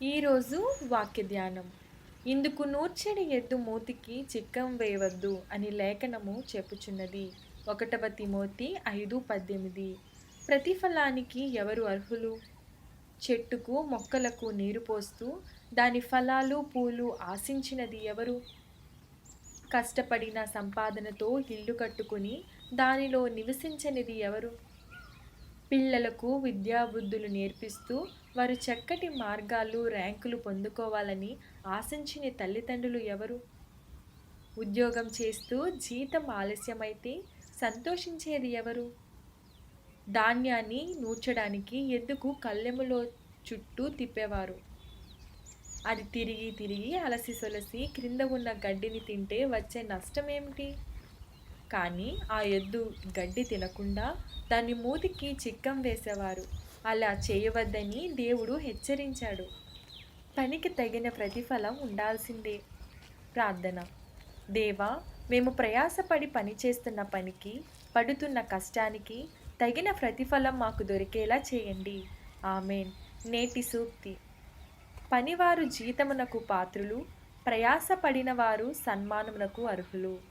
ఈరోజు వాక్య ధ్యానం ఇందుకు నూర్చెడి ఎద్దు మూతికి చిక్కం వేయవద్దు అని లేఖనము చెప్పుచున్నది. ఒకటవ తిమోతి ఐదు పద్దెనిమిది. ప్రతిఫలానికి ఎవరు అర్హులు? చెట్టుకు మొక్కలకు నీరు పోస్తూ దాని ఫలాలు పూలు ఆశించినది ఎవరు? కష్టపడిన సంపాదనతో ఇల్లు కట్టుకుని దానిలో నివసించనిది ఎవరు? పిల్లలకు విద్యాబుద్ధులు నేర్పిస్తూ వారు చక్కటి మార్గాలు ర్యాంకులు పొందుకోవాలని ఆశించిన తల్లిదండ్రులు ఎవరు? ఉద్యోగం చేస్తూ జీతం ఆలస్యమైతే సంతోషించేది ఎవరు? ధాన్యాన్ని నూర్చడానికి ఎద్దుకు కళ్ళెములో చుట్టూ తిప్పేవారు? అది తిరిగి తిరిగి అలసి సొలసి క్రింద ఉన్న గడ్డిని తింటే వచ్చే నష్టం ఏమిటి కానీ ఆ ఎద్దు గడ్డి తినకుండా దాని మూతికి చిక్కం వేసేవారు. అలా చేయవద్దని దేవుడు హెచ్చరించాడు. పనికి తగిన ప్రతిఫలం ఉండాల్సిందే. ప్రార్థన. దేవా మేము ప్రయాసపడి పనిచేస్తున్న పనికి పడుతున్న కష్టానికి తగిన ప్రతిఫలం మాకు దొరికేలా చేయండి. ఆమెన్. నేటి సూక్తి. పనివారు జీతమునకు పాత్రులు ప్రయాసపడిన వారు సన్మానమునకు అర్హులు.